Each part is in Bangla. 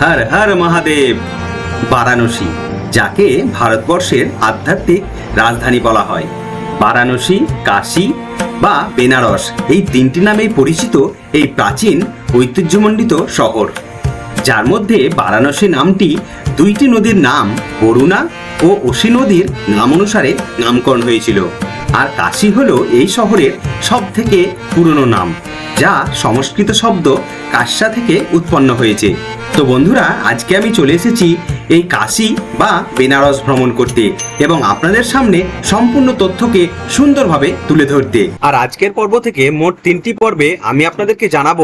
হর হর মহাদেব। বারাণসী, যাকে ভারতবর্ষের আধ্যাত্মিক রাজধানী বলা হয়। বারাণসী, কাশী বা বেনারস এই তিনটি নামেই পরিচিত এই প্রাচীন ঐতিহ্যমণ্ডিত শহর। যার মধ্যে বারাণসী নামটি দুইটি নদীর নাম বরুণা ও অসি নদীর নাম অনুসারে নামকরণ হয়েছিল। আর কাশী হলো এই শহরের সব থেকে পুরনো নাম, যা সংস্কৃত শব্দ কাশ্যা থেকে উৎপন্ন হয়েছে। তো বন্ধুরা, আজকে আমি চলে এসেছি এই কাশি বা বেনারস ভ্রমণ করতে এবং আপনাদের সামনে সম্পূর্ণ তথ্যকে সুন্দরভাবে তুলে ধরতে। আর আজকের পর্ব থেকে মোট তিনটি পর্বে আমি আপনাদেরকে জানাব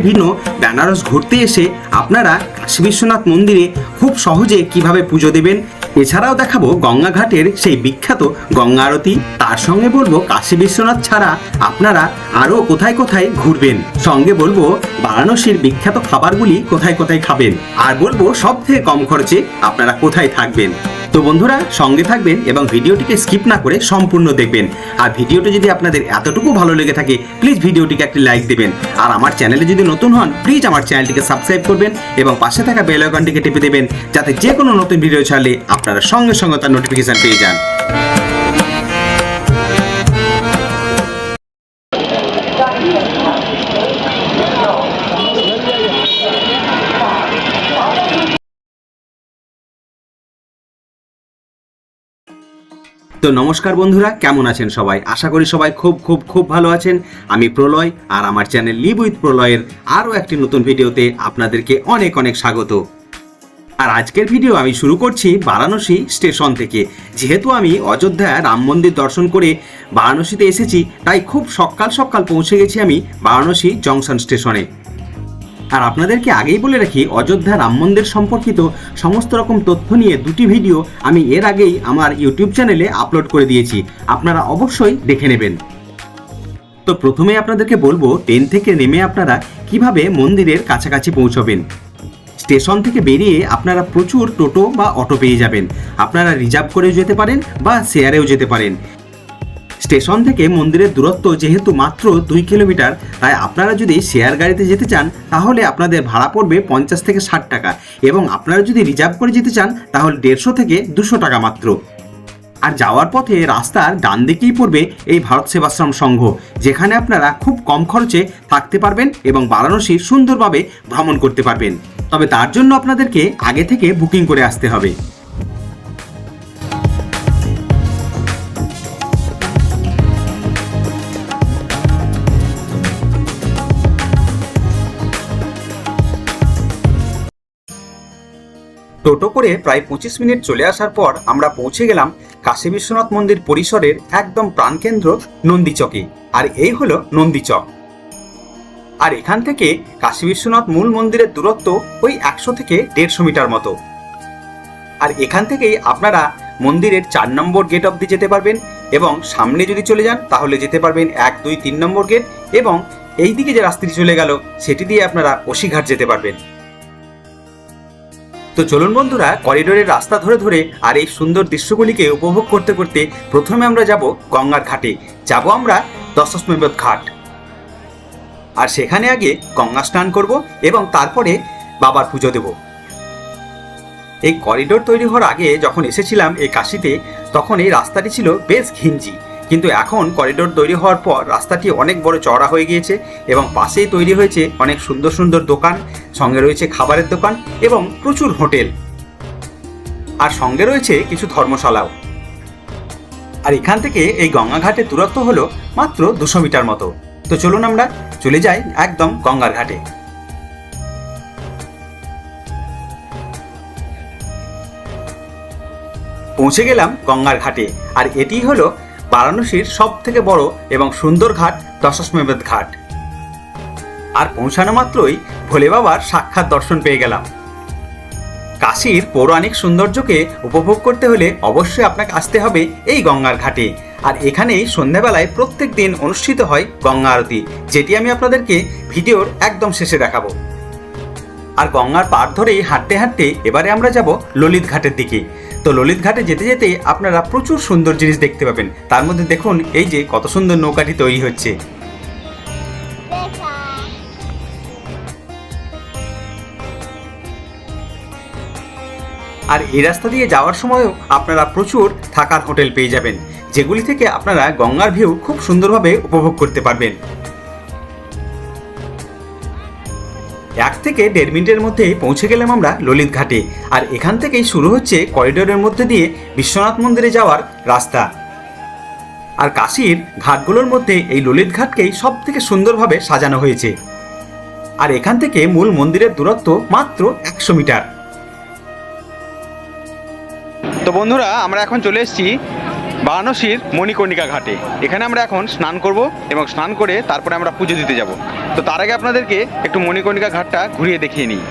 ভিন্ন বেনারস ঘুরতে এসে আপনারা কাশী বিশ্বনাথ মন্দিরে খুব সহজে কীভাবে পুজো দেবেন? এছাড়াও দেখাবো গঙ্গাঘাটের সেই বিখ্যাত গঙ্গা আরতি। তার সঙ্গে বলব কাশী বিশ্বনাথ ছাড়া আপনারা আরও কোথায় কোথায় ঘুরবেন? সঙ্গে বলব বারাণসীর বিখ্যাত খাবারগুলি কোথায় কোথায় খাবেন? আর বলব সব থেকে কম খরচে আপনারা কোথায় থাকবেন? তো বন্ধুরা, সঙ্গে থাকবেন এবং ভিডিওটিকে স্কিপ না করে সম্পূর্ণ দেখবেন। আর ভিডিওটি যদি আপনাদের এতটুকু ভালো লেগে থাকে প্লিজ ভিডিওটিকে একটি লাইক দেবেন। আর আমার চ্যানেলে যদি নতুন হন প্লিজ আমার চ্যানেলটিকে সাবস্ক্রাইব করবেন এবং পাশে থাকা বেল আইকনটিকে টিপে দেবেন, যাতে যে কোনো নতুন ভিডিও ছাড়লে আপনারা সঙ্গে সঙ্গে তার নোটিফিকেশান পেয়ে যান। তো নমস্কার বন্ধুরা, কেমন আছেন সবাই? আশা করি সবাই খুব খুব খুব ভালো আছেন। আমি প্রলয় আর আমার চ্যানেল লিভ উইথ প্রলয়ের আরও একটি নতুন ভিডিওতে আপনাদেরকে অনেক অনেক স্বাগত। আর আজকের ভিডিও আমি শুরু করছি বারাণসী স্টেশন থেকে। যেহেতু আমি অযোধ্যা রাম মন্দির দর্শন করে বারাণসীতে এসেছি, তাই খুব সকাল সকাল পৌঁছে গেছি আমি বারাণসী জংশন স্টেশনে। আর আপনাদেরকে আগেই বলে রাখি, অযোধ্যা রাম মন্দির সম্পর্কিত সমস্ত রকম তথ্য নিয়ে দুটি ভিডিও আমি এর আগেই আমার ইউটিউব চ্যানেলে আপলোড করে দিয়েছি। আপনারা অবশ্যই দেখে নেবেন। তো প্রথমে আপনাদেরকে বলব, ট্রেন থেকে নেমে আপনারা কীভাবে মন্দিরের কাছাকাছি পৌঁছবেন? স্টেশন থেকে বেরিয়ে আপনারা প্রচুর টোটো বা অটো পেয়ে যাবেন। আপনারা রিজার্ভ করেও যেতে পারেন বা শেয়ারেও যেতে পারেন। স্টেশন থেকে মন্দিরের দূরত্ব যেহেতু মাত্র দুই কিলোমিটার, তাই আপনারা যদি শেয়ার গাড়িতে যেতে চান, তাহলে আপনাদের ভাড়া পড়বে পঞ্চাশ থেকে ষাট টাকা এবং আপনারা যদি রিজার্ভ করে যেতে চান, তাহলে দেড়শো থেকে দুশো টাকা মাত্র। আর যাওয়ার পথে রাস্তার ডান দিকেই পড়বে এই ভারত সেবাশ্রম সংঘ, যেখানে আপনারা খুব কম খরচে থাকতে পারবেন এবং বারাণসী সুন্দরভাবে ভ্রমণ করতে পারবেন। তবে তার জন্য আপনাদেরকে আগে থেকে বুকিং করে আসতে হবে। টোটো করে প্রায় পঁচিশ মিনিট চলে আসার পর আমরা পৌঁছে গেলাম কাশী বিশ্বনাথ মন্দির পরিসরের একদম প্রাণকেন্দ্র নন্দীচকে। আর এই হলো নন্দীচক। আর এখান থেকে কাশী বিশ্বনাথ মূল মন্দিরের দূরত্ব ওই একশো থেকে দেড়শো মিটার মতো। আর এখান থেকেই আপনারা মন্দিরের চার নম্বর গেট অব্দি যেতে পারবেন এবং সামনে যদি চলে যান তাহলে যেতে পারবেন এক, দুই, তিন নম্বর গেট এবং এই দিকে যে রাস্তাটি চলে গেল সেটি দিয়ে আপনারা অশিঘাট যেতে পারবেন। তো চলুন বন্ধুরা করিডোরের রাস্তা ধরে ধরে আর এই সুন্দর দৃশ্যগুলিকে উপভোগ করতে করতে প্রথমে আমরা যাব গঙ্গার ঘাটে। যাব আমরা দশমেবত ঘাট। আর সেখানে আগে গঙ্গা স্নান করব এবং তারপরে বাবার পুজো দেব। এই করিডোর তৈরি হওয়ার আগে যখন এসেছিলাম এই কাশিতে, তখন এই রাস্তাটি ছিল বেশ ঘিঞ্জি। কিন্তু এখন করিডোর তৈরি হওয়ার পর রাস্তাটি অনেক বড় চওড়া হয়ে গিয়েছে এবং পাশেই তৈরি হয়েছে অনেক সুন্দর সুন্দর দোকান, সঙ্গে রয়েছে খাবারের দোকান এবং প্রচুর হোটেল। আর সঙ্গে রয়েছে কিছু ধর্মশালাও। আর এখান থেকে এই গঙ্গাঘাটের দূরত্ব হলো মাত্র দুশো মিটার মতো। তো চলুন আমরা চলে যাই একদম গঙ্গার ঘাটে। পৌঁছে গেলাম গঙ্গার ঘাটে। আর এটি হলো বারাণসীর সব থেকে বড় এবং সুন্দর ঘাট দশমেবেদ ঘাট। আর পৌঁছানো মাত্রই ভোলে বাবার সাক্ষাৎ দর্শন পেয়ে গেলাম। কাশীর পৌরাণিক সৌন্দর্যকে উপভোগ করতে হলে অবশ্যই আপনাকে আসতে হবে এই গঙ্গার ঘাটে। আর এখানেই সন্ধ্যাবেলায় প্রত্যেক দিন অনুষ্ঠিত হয় গঙ্গা আরতি, যেটি আমি আপনাদেরকে ভিডিওর একদম শেষে দেখাবো। আর গঙ্গার পার ধরেই হাঁটতে হাঁটতে এবারে আমরা যাব ললিত ঘাটের দিকে। তো ললিত ঘাটে যেতে যেতে আপনারা প্রচুর সুন্দর জিনিস দেখতে পাবেন। তার মধ্যে দেখুন, এই যে কত সুন্দর নৌকাটি তৈরি হচ্ছে। আর এই রাস্তা দিয়ে যাওয়ার সময়ও আপনারা প্রচুর থাকার হোটেল পেয়ে যাবেন, যেগুলি থেকে আপনারা গঙ্গার ভিউ খুব সুন্দরভাবে উপভোগ করতে পারবেন। এক থেকে দেড় মিনিটের মধ্যে পৌঁছে গেলাম আমরা ললিত ঘাটে। আর এখান থেকেই শুরু হচ্ছে করিডোরের মধ্যে দিয়ে বিশ্বনাথ মন্দিরে যাওয়ার রাস্তা। আর কাশীর ঘাটগুলোর মধ্যে এই ললিত ঘাটকেই সব থেকে সুন্দরভাবে সাজানো হয়েছে। আর এখান থেকে মূল মন্দিরের দূরত্ব মাত্র একশো মিটার। তো বন্ধুরা, আমরা এখন চলে এসেছি বারাণসীর মণিকর্ণিকা ঘাটে। এখানে আমরা এখন স্নান করব এবং স্নান করে তারপরে আমরা পুজো দিতে যাব। তো তার আগে আপনাদেরকে একটু মণিকর্ণিকা ঘাটটা ঘুরিয়ে দেখিয়ে নিই।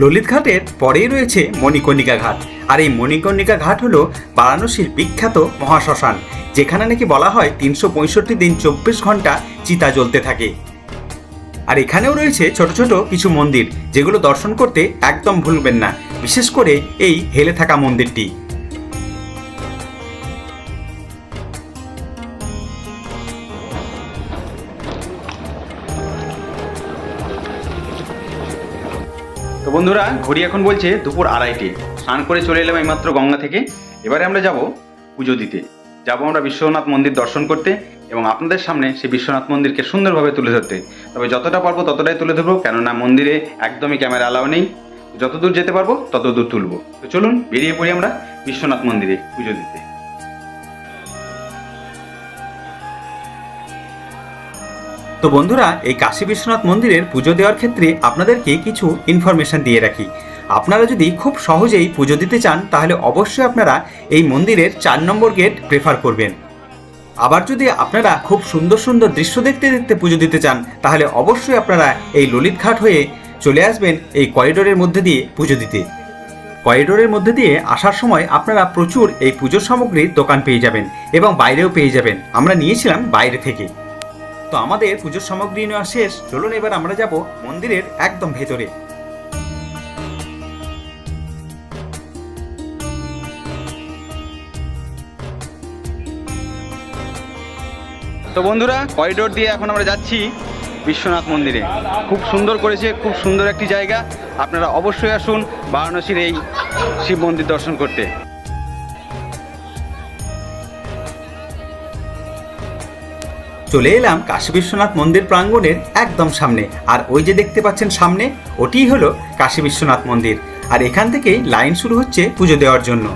ললিত ঘাটের পরেই রয়েছে মণিকর্ণিকা ঘাট। আর এই মণিকর্ণিকা ঘাট হলো বারাণসীর বিখ্যাত মহাশ্মশান, যেখানে নাকি বলা হয় তিনশো পঁয়ষট্টি দিন চব্বিশ ঘণ্টা চিতা জ্বলতে থাকে। আর এখানেও রয়েছে ছোট ছোট কিছু মন্দির, যেগুলো দর্শন করতে একদম ভুলবেন না। বিশেষ করে এই হেলে থাকা মন্দিরটি। তো বন্ধুরা, ঘড়ি এখন বলছে দুপুর আড়াইটে। স্নান করে চলে এলাম এইমাত্র গঙ্গা থেকে। এবারে আমরা যাব পুজো দিতে। যাব আমরা বিশ্বনাথ মন্দির দর্শন করতে এবং আপনাদের সামনে সেই বিশ্বনাথ মন্দিরকে সুন্দরভাবে তুলে ধরতে। তবে যতটা পারব ততটাই তুলে ধরবো, কেননা মন্দিরে একদমই ক্যামেরা অ্যালাউ নেই। যত দূর যেতে পারব তত দূর তুলবো। তো চলুন, বেরিয়ে পড়ি আমরা বিশ্বনাথ মন্দিরে পুজো দিতে। তো বন্ধুরা, এই কাশী বিশ্বনাথ মন্দিরের পুজো দেওয়ার ক্ষেত্রে আপনাদেরকে কিছু ইনফরমেশন দিয়ে রাখি। আপনারা যদি খুব সহজেই পুজো দিতে চান, তাহলে অবশ্যই আপনারা এই মন্দিরের চার নম্বর গেট প্রেফার করবেন। আবার যদি আপনারা খুব সুন্দর সুন্দর দৃশ্য দেখতে দেখতে পুজো দিতে চান, তাহলে অবশ্যই আপনারা এই ললিত ঘাট হয়ে চলে আসবেন এই করিডোরের মধ্যে দিয়ে পুজো দিতে। করিডোরের মধ্যে দিয়ে আসার সময় আপনারা প্রচুর এই পুজোর সামগ্রীর দোকান পেয়ে যাবেন এবং বাইরেও পেয়ে যাবেন। আমরা নিয়েছিলাম বাইরে থেকে। তো আমাদের পুজোর সামগ্রী নেওয়া শেষ। চলুন এবার আমরা যাব মন্দিরের একদম ভেতরে। তো বন্ধুরা করিডোর দিয়ে এখন আমরা যাচ্ছি। বিশ্বনাথ মন্দিরে। খুব সুন্দর করেছে, খুব সুন্দর একটি জায়গা। আপনারা অবশ্যই আসুন বারাণসীর এই শিব মন্দির দর্শন করতে। চলে এলাম কাশী বিশ্বনাথ মন্দির প্রাঙ্গণের একদম সামনে। আর ওই যে দেখতে পাচ্ছেন সামনে, ওটিই হলো কাশী বিশ্বনাথ মন্দির। আর এখান থেকেই লাইন শুরু হচ্ছে পুজো দেওয়ার জন্য।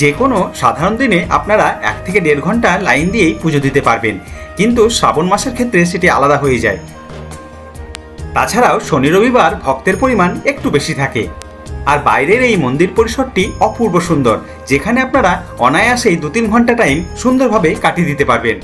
যে কোনো সাধারণ দিনে আপনারা এক থেকে দেড় ঘণ্টা লাইন দিয়েই পুজো দিতে পারবেন। কিন্তু শ্রাবণ মাসের ক্ষেত্রে সেটি আলাদা হয়ে যায়। তাছাড়াও শনি রবিবার ভক্তের পরিমাণ একটু বেশি থাকে। আর বাইরের এই মন্দির পরিসরটি অপূর্ব সুন্দর, যেখানে আপনারা অনায়াসেই দু তিন ঘণ্টা টাইম সুন্দরভাবে কাটিয়ে দিতে পারবেন।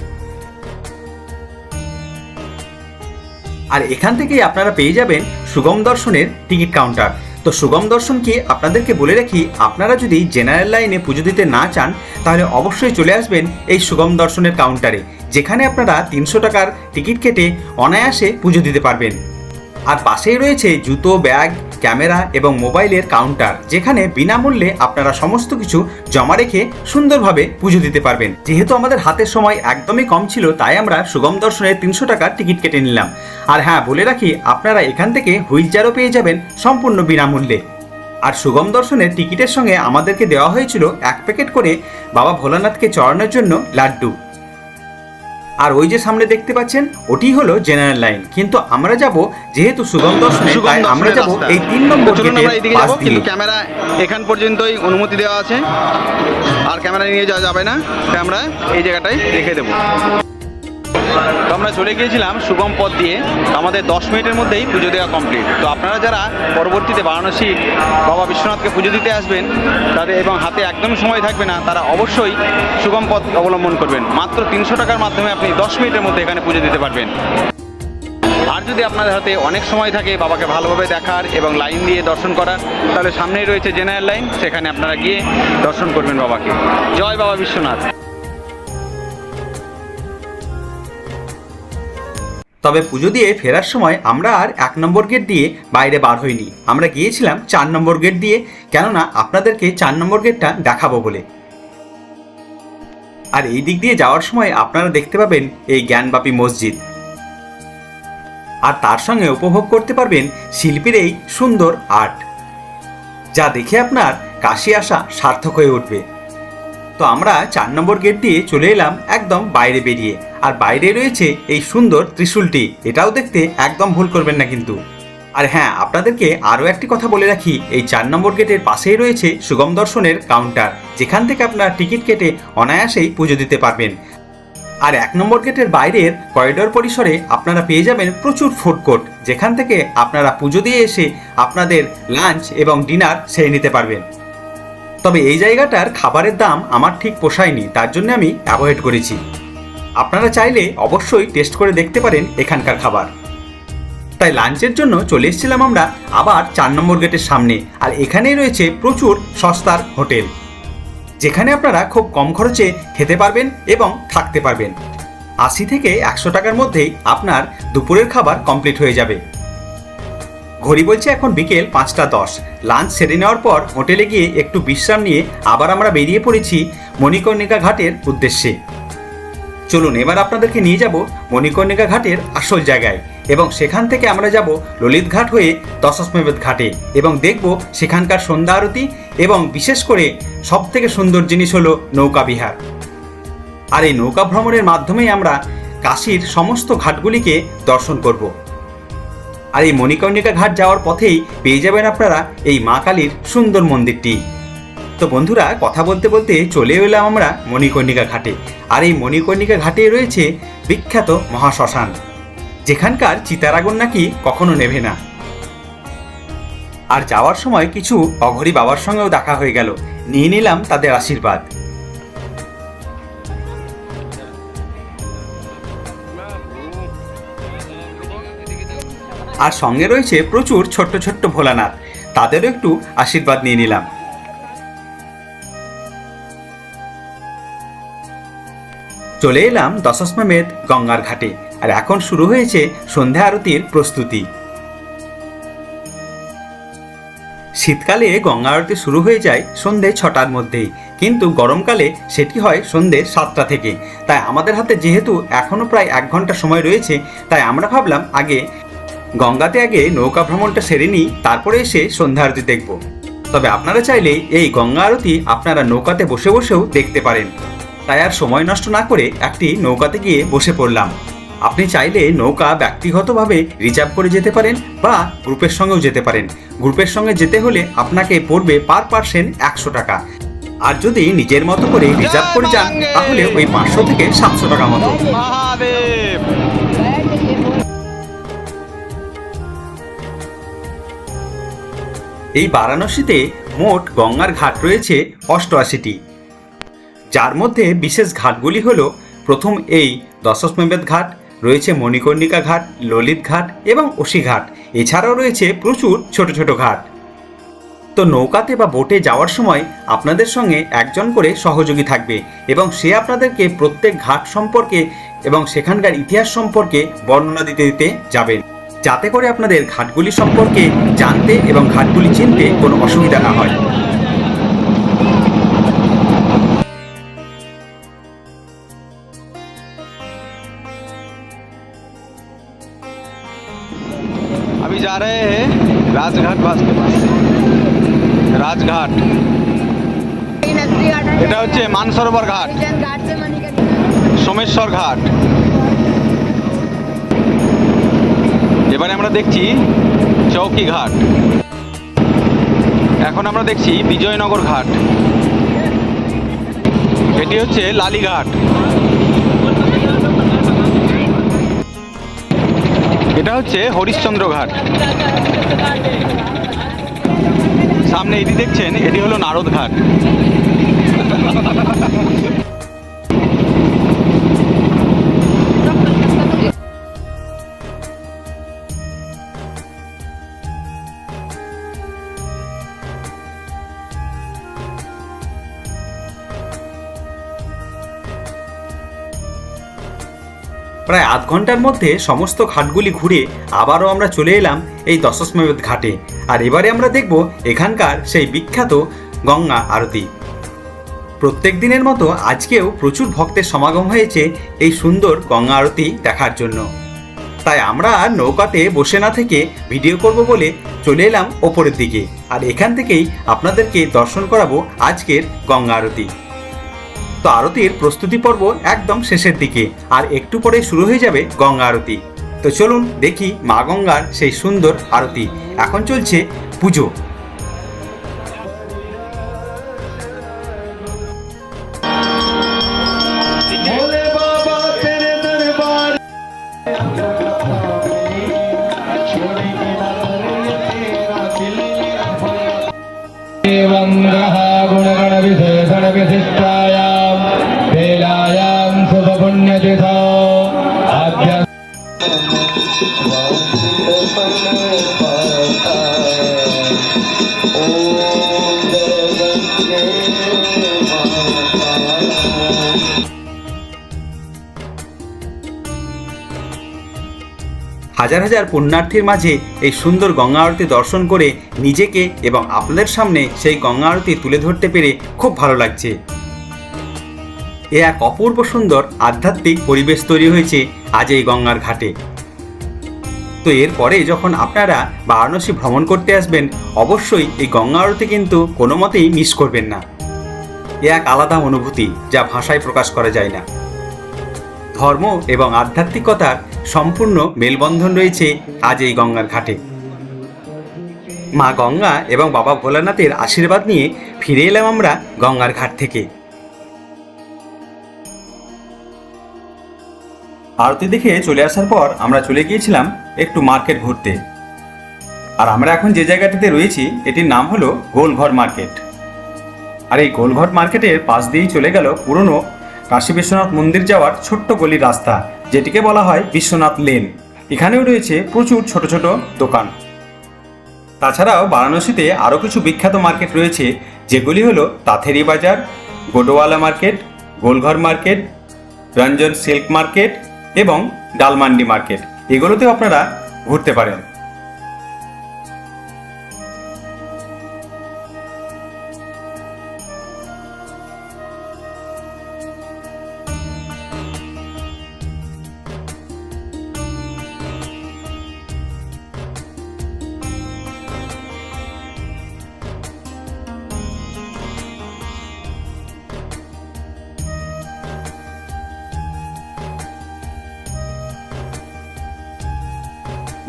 আর এখান থেকেই আপনারা পেয়ে যাবেন সুগম দর্শনের টিকিট কাউন্টার। তো সুগম দর্শন কি আপনাদেরকে বলে রাখি, আপনারা যদি জেনারেল লাইনে পুজো দিতে না চান, তাহলে অবশ্যই চলে আসবেন এই সুগম দর্শনের কাউন্টারে। যেখানে আপনারা তিনশো টাকার টিকিট কেটে অনায়াসে পুজো দিতে পারবেন। আর পাশেই রয়েছে জুতো, ব্যাগ, ক্যামেরা এবং মোবাইলের কাউন্টার, যেখানে বিনামূল্যে আপনারা সমস্ত কিছু জমা রেখে সুন্দরভাবে পুজো দিতে পারবেন। যেহেতু আমাদের হাতের সময় একদমই কম ছিল, তাই আমরা সুগম দর্শনের তিনশো টাকার টিকিট কেটে নিলাম। আর হ্যাঁ বলে রাখি, আপনারা এখান থেকে হুইল চেয়ারও পেয়ে যাবেন সম্পূর্ণ বিনামূল্যে। আর সুগম দর্শনের টিকিটের সঙ্গে আমাদেরকে দেওয়া হয়েছিল এক প্যাকেট করে বাবা ভোলানাথকে চড়ানোর জন্য লাড্ডু। আর ওই যে সামনে দেখতে পাচ্ছেন ওটি হলো জেনারেল লাইন কিন্তু আমরা যাব যেহেতু সুগম দর্শনে তাই আমরা যাব। এই তিন নম্বর গেটের পাশ যাব দিয়ে। কিন্তু ক্যামেরা এখান পর্যন্তই অনুমতি দেওয়া আছে। আর ক্যামেরা নিয়ে যাওয়া যাবে না ক্যামেরা এই জায়গাটায় রেখে দেবো। তো আমরা চলে গিয়েছিলাম সুগম পথ দিয়ে। আমাদের দশ মিনিটের মধ্যেই পুজো দেওয়া কমপ্লিট তো আপনারা যারা পরবর্তীতে বারাণসী বাবা বিশ্বনাথকে পুজো দিতে আসবেন, তাদের এবং হাতে একদম সময় থাকবে না, তারা অবশ্যই সুগম পথ অবলম্বন করবেন। মাত্র তিনশো টাকার মাধ্যমে আপনি দশ মিনিটের মধ্যে এখানে পুজো দিতে পারবেন। আর যদি আপনাদের হাতে অনেক সময় থাকে বাবাকে ভালোভাবে দেখার এবং লাইন দিয়ে দর্শন করার, তাহলে সামনেই রয়েছে জেনারেল লাইন সেখানে আপনারা গিয়ে দর্শন করবেন বাবাকে। জয় বাবা বিশ্বনাথ। তবে পুজো দিয়ে ফেরার সময় আমরা আর এক নম্বর গেট দিয়ে বাইরে বার হইনি। আমরা গিয়েছিলাম চার নম্বর গেট দিয়ে, কেননা আপনাদেরকে চার নম্বর গেটটা দেখাবো বলে। আর এই দিক দিয়ে যাওয়ার সময় আপনারা দেখতে পাবেন এই জ্ঞানবাপী মসজিদ। আর তার সঙ্গে উপভোগ করতে পারবেন শিল্পীর এই সুন্দর আর্ট। যা দেখে আপনার কাশি আসা সার্থক হয়ে উঠবে। তো আমরা চার নম্বর গেট দিয়ে চলে এলাম একদম বাইরে বেরিয়ে। আর বাইরে রয়েছে এই সুন্দর ত্রিশূলটি। এটাও দেখতে একদম ভুল করবেন না কিন্তু। আর হ্যাঁ আপনাদেরকে আরও একটি কথা বলে রাখি, এই চার নম্বর গেটের পাশেই রয়েছে সুগম দর্শনের কাউন্টার যেখান থেকে আপনারা টিকিট কেটে অনায়াসেই পুজো দিতে পারবেন। আর এক নম্বর গেটের বাইরের করিডোর পরিসরে আপনারা পেয়ে যাবেন প্রচুর ফুড কোর্ট যেখান থেকে আপনারা পুজো দিয়ে এসে আপনাদের লাঞ্চ এবং ডিনার সেরে নিতে পারবেন। তবে এই জায়গাটার খাবারের দাম আমার ঠিক পোষায়নি, তার জন্য আমি অ্যাভয়েড করেছি। আপনারা চাইলে অবশ্যই টেস্ট করে দেখতে পারেন এখানকার খাবার। তাই লাঞ্চের জন্য চলে এসেছিলাম আমরা আবার চার নম্বর গেটের সামনে, আর এখানেই রয়েছে প্রচুর সস্তার হোটেল, যেখানে আপনারা খুব কম খরচে খেতে পারবেন এবং থাকতে পারবেন। আশি থেকে একশো টাকার মধ্যেই আপনার দুপুরের খাবার কমপ্লিট হয়ে যাবে। ঘড়ি বলছে এখন বিকেল পাঁচটা দশ। লাঞ্চ সেরে নেওয়ার পর হোটেলে গিয়ে একটু বিশ্রাম নিয়ে আবার আমরা বেরিয়ে পড়েছি মণিকর্ণিকা ঘাটের উদ্দেশ্যে। চলুন, এবার আপনাদেরকে নিয়ে যাব মণিকর্ণিকা ঘাটের আসল জায়গায় এবং সেখান থেকে আমরা যাব ললিত ঘাট হয়ে দশাশ্মেবেদ ঘাটে এবং দেখব সেখানকার সন্ধ্যা আরতি এবং বিশেষ করে সব থেকে সুন্দর জিনিস হলো নৌকা বিহার। আর এই নৌকা ভ্রমণের মাধ্যমেই আমরা কাশীর সমস্ত ঘাটগুলিকে দর্শন করব। আর এই মণিকর্ণিকা ঘাট যাওয়ার পথেই পেয়ে যাবেন আপনারা এই মা কালীর সুন্দর মন্দিরটি। তো বন্ধুরা, কথা বলতে বলতে চলে এলাম আমরা মণিকর্ণিকা ঘাটে। আর এই মণিকর্ণিকা ঘাটে রয়েছে বিখ্যাত মহাশ্মশান, যেখানকার চিতার আগুন নাকি কখনো নেভে না। আর যাওয়ার সময় কিছু অঘরি বাবার সঙ্গেও দেখা হয়ে গেল। নিয়ে নিলাম তাদের আশীর্বাদ। আর সঙ্গে রয়েছে প্রচুর ছোট্ট ছোট্ট ভোলানাথ। তাদেরও একটু আশীর্বাদ নিয়ে নিলাম। চলে এলাম দশাশ্মেধ গঙ্গার ঘাটে, আর এখন শুরু হয়েছে সন্ধ্যা আরতির প্রস্তুতি। শীতকালে গঙ্গা আরতি শুরু হয়ে যায় সন্ধে ছটার মধ্যেই, কিন্তু গরমকালে সেটি হয় সন্ধে সাতটা থেকে। তাই আমাদের হাতে যেহেতু এখনও প্রায় এক ঘণ্টা সময় রয়েছে, তাই আমরা ভাবলাম আগে গঙ্গাতে আগে নৌকা ভ্রমণটা সেরে নিই, তারপরে এসে সন্ধ্যা আরতি দেখব। তবে আপনারা চাইলে এই গঙ্গা আরতি আপনারা নৌকাতে বসে বসেও দেখতে পারেন। তাই আর সময় নষ্ট না করে একটি নৌকাতে গিয়ে বসে পড়লাম। আপনি চাইলে নৌকা ব্যক্তিগতভাবে রিজার্ভ করে যেতে পারেন বা গ্রুপের সঙ্গেও যেতে পারেন। গ্রুপের সঙ্গে যেতে হলে আপনাকে পড়বে পার পার্সেন্ট একশো টাকা। আর যদি নিজের মতো করে রিজার্ভ করে যান, তাহলে ওই পাঁচশো থেকে সাতশো টাকা মতো। এই বারাণসীতে মোট গঙ্গার ঘাট রয়েছে অষ্টআশিটি। যার মধ্যে বিশেষ ঘাটগুলি হল প্রথম এই দশমেবেদ ঘাট, রয়েছে মণিকর্ণিকা ঘাট, ললিত ঘাট এবং অসি ঘাট। এছাড়াও রয়েছে প্রচুর ছোট ছোট ঘাট। তো নৌকাতে বা বোটে যাওয়ার সময় আপনাদের সঙ্গে একজন করে সহযোগী থাকবে এবং সে আপনাদেরকে প্রত্যেক ঘাট সম্পর্কে এবং সেখানকার ইতিহাস সম্পর্কে বর্ণনা দিতে দিতে যাবেন। যাতে করে আপনাদের ঘাটগুলি সম্পর্কে জানতে এবং ঘাটগুলি চিনতে কোনো অসুবিধা না হয় अभी जा रहे हैं राजघाट बास के पास রাজঘাট এটা হচ্ছে মানসরোবর ঘাট घाट से मणिकर्णिका সোমেশ্বর ঘাট এবারে আমরা দেখছি চৌকি ঘাট। এখন আমরা দেখছি বিজয়নগর ঘাট। এটি হচ্ছে লালিঘাট এটা হচ্ছে হরিশ্চন্দ্র ঘাট। সামনে এটি দেখছেন, এটি হলো নারদ ঘাট। প্রায় আধ ঘণ্টার মধ্যে সমস্ত ঘাটগুলি ঘুরে আবারও আমরা চলে এলাম এই দশমেবেদ ঘাটে। আর এবারে আমরা দেখব এখানকার সেই বিখ্যাত গঙ্গা আরতি। প্রত্যেক দিনের মতো আজকেও প্রচুর ভক্তের সমাগম হয়েছে এই সুন্দর গঙ্গা আরতি দেখার জন্য। তাই আমরা আর নৌকাতে বসে না থেকে ভিডিও করব বলে চলে এলাম ওপরের দিকে। আর এখান থেকেই আপনাদেরকে দর্শন করাবো আজকের গঙ্গা আরতি। তো আরতির প্রস্তুতি পর্ব একদম শেষের দিকে, আর একটু পরে শুরু হয়ে যাবে গঙ্গা আরতি। তো চলুন দেখি মা গঙ্গার সেই সুন্দর আরতি। এখন চলছে পুজো। হাজার হাজার পুণ্যার্থীর মাঝে এই সুন্দর গঙ্গা আরতি দর্শন করে নিজেকে এবং আপনাদের সামনে সেই গঙ্গা আরতি তুলে ধরতে পেরে খুব ভালো লাগছে। এ এক অপূর্ব সুন্দর আধ্যাত্মিক পরিবেশ তৈরি হয়েছে আজ এই গঙ্গার ঘাটে। তো এরপরে যখন আপনারা বারাণসী ভ্রমণ করতে আসবেন, অবশ্যই এই গঙ্গা আরতি কিন্তু কোনো মতেই মিস করবেন না। এ এক আলাদা অনুভূতি যা ভাষায় প্রকাশ করা যায় না। ধর্ম এবং আধ্যাত্মিকতার সম্পূর্ণ মেলবন্ধন রয়েছে আজ এই গঙ্গার ঘাটে। মা গঙ্গা এবং বাবা ভোলানাথের আশীর্বাদ নিয়ে ফিরে এলাম আমরা গঙ্গার ঘাট থেকে। আরতি দেখে চলে আসার পর আমরা চলে গিয়েছিলাম একটু মার্কেট ঘুরতে। আর আমরা এখন যে জায়গাটিতে রয়েছি, এটির নাম হলো গোলঘর মার্কেট। আর এই গোলঘর মার্কেটের পাশ দিয়েই চলে গেল পুরনো কাশী বিশ্বনাথ মন্দির যাওয়ার ছোট্ট গলির রাস্তা। যেটিকে বলা হয় বিশ্বনাথ লেন। এখানেও রয়েছে প্রচুর ছোট ছোট দোকান। তাছাড়াও বারাণসীতে আরও কিছু বিখ্যাত মার্কেট রয়েছে, যেগুলি হলো Tatheri Bazar Godowlia market, Golghar market, Ranjan silk market এবং ডালমান্ডি মার্কেট। এগুলোতেও আপনারা ঘুরতে পারেন।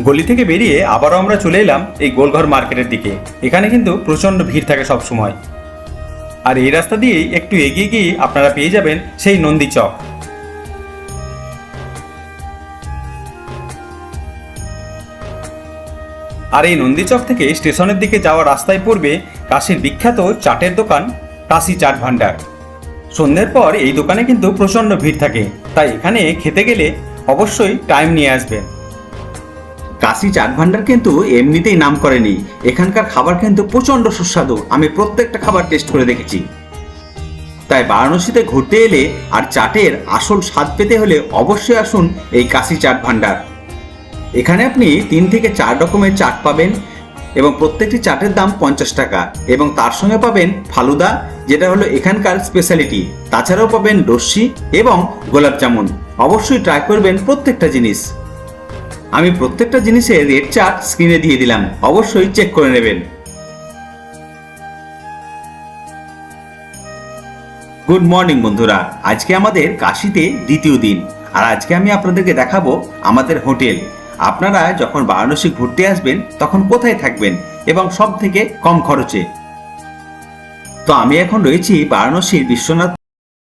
গলি থেকে বেরিয়ে আবারও আমরা চলে এলাম এই গোলঘর মার্কেটের দিকে। এখানে কিন্তু প্রচণ্ড ভিড় থাকে সব সময় আর এই রাস্তা দিয়েই একটু এগিয়ে গিয়ে আপনারা পেয়ে যাবেন সেই নন্দী চক। আর এই নন্দীচক থেকে স্টেশনের দিকে যাওয়ার রাস্তায় পড়বে কাশীর বিখ্যাত চাটের দোকান কাশি চাট ভান্ডার সন্ধ্যের পর এই দোকানে কিন্তু প্রচণ্ড ভিড় থাকে। তাই এখানে খেতে গেলে অবশ্যই টাইম নিয়ে আসবেন। কাশি চাট ভান্ডার কিন্তু এমনিতেই নাম করেনি। এখানকার খাবার কিন্তু প্রচণ্ড সুস্বাদু। আমি প্রত্যেকটা খাবার টেস্ট করে দেখেছি। তাই বারাণসীতে ঘুরতে এলে আর চাটের আসল স্বাদ পেতে হলে অবশ্যই আসুন এই কাশি চাট ভান্ডার এখানে আপনি তিন থেকে চার রকমের চাট পাবেন এবং প্রত্যেকটি চাটের দাম পঞ্চাশ টাকা এবং তার সঙ্গে পাবেন ফালুদা, যেটা হলো এখানকার স্পেশালিটি তাছাড়াও পাবেন লস্যি এবং গোলাপ জামুন অবশ্যই ট্রাই করবেন প্রত্যেকটা জিনিস। আমি প্রত্যেকটা জিনিসের রেট চার্ট স্ক্রিনে দিয়ে দিলাম। অবশ্যই চেক করে নেবেন। গুড মর্নিং বন্ধুরা। আজকে আমাদের কাশিতে দ্বিতীয় দিন। আর আজকে আমি আপনাদেরকে দেখাবো আমাদের হোটেল। আপনারা যখন বারাণসী ঘুরতে আসবেন, তখন কোথায় থাকবেন এবং সব থেকে কম খরচে? তো আমি এখন রয়েছি বারাণসীর বিশ্বনাথ